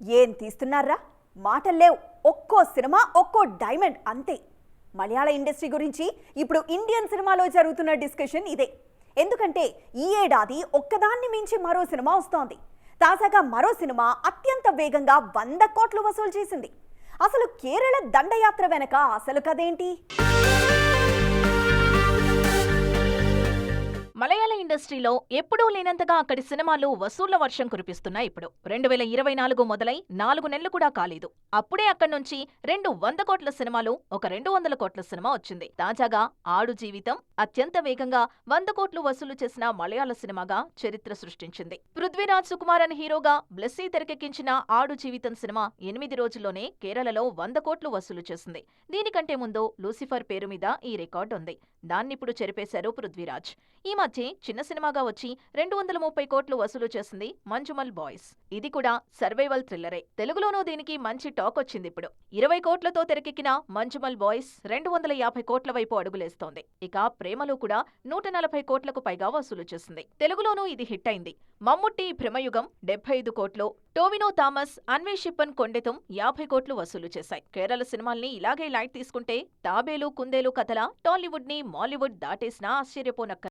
ఏం తీస్తున్నారా? మాటల్లేవు ఒక్కో సినిమా ఒక్కో డైమండ్ అంతే. మలయాళ ఇండస్ట్రీ గురించి ఇప్పుడు ఇండియన్ సినిమాలో జరుగుతున్న డిస్కషన్ ఇదే. ఎందుకంటే ఈ ఏడాది ఒక్కదాన్ని మించి మరో సినిమా వస్తోంది. తాజాగా మరో సినిమా అత్యంత వేగంగా వంద కోట్లు వసూలు చేసింది. అసలు కేరళ దండయాత్ర వెనక అసలు కదేంటి ఇండస్ట్రీలో ఎప్పుడూ లేనంతగా అక్కడి సినిమాలు వసూళ్ళ వర్షం కురిపిస్తున్నాయి ఇప్పుడు. రెండు వేల ఇరవై నాలుగు మొదలై నాలుగు నెలలు కూడా కాలేదు. అప్పుడే అక్కడి నుంచి రెండు వంద కోట్ల సినిమాలు ఒక రెండు వందల కోట్ల సినిమా వచ్చింది. తాజాగా ఆడు జీవితం అత్యంత వేగంగా వంద కోట్లు వసూలు చేసిన మలయాళ సినిమాగా చరిత్ర సృష్టించింది. పృథ్వీరాజ్ సుకుమారన్ హీరోగా బ్లెస్సీ తెరకెక్కించిన ఆడు జీవితం సినిమా ఎనిమిది రోజుల్లోనే కేరళలో వంద కోట్లు వసూలు చేసింది. దీనికంటే ముందు లూసిఫర్ పేరు మీద ఈ రికార్డు ఉంది దాన్నిప్పుడు చెరిపేశారు పృథ్వీరాజ్. ఈ మధ్య చిన్న చిన్న సినిమాగా వచ్చి రెండు వందల ముప్పై కోట్లు వసూలు చేసింది మంజుమల్ బాయ్స్. ఇది కూడా సర్వైవల్ థ్రిల్లరే. తెలుగులోనూ దీనికి మంచి టాక్ వచ్చింది ఇప్పుడు. ఇరవై కోట్లతో తెరకెక్కిన మంజుమల్ బాయ్స్ రెండు వందల యాభై కోట్ల వైపు అడుగులేస్తోంది. ఇక ప్రేమలో కూడా నూట నలభై కోట్లకు పైగా వసూలు చేసింది. తెలుగులోనూ ఇది హిట్ అయింది. మమ్ముట్టి భ్రమయుగం డెబ్బై ఐదు కోట్లు టోవినో థామస్ అన్వేషిప్పన్ కొండెతం యాభై కోట్లు వసూలు చేశాయి. కేరళ సినిమాల్ని ఇలాగే లైట్ తీసుకుంటే తాబేలు కుందేలు కథల టాలీవుడ్ని మాలీవుడ్ దాటేసినా ఆశ్చర్యపోనక్క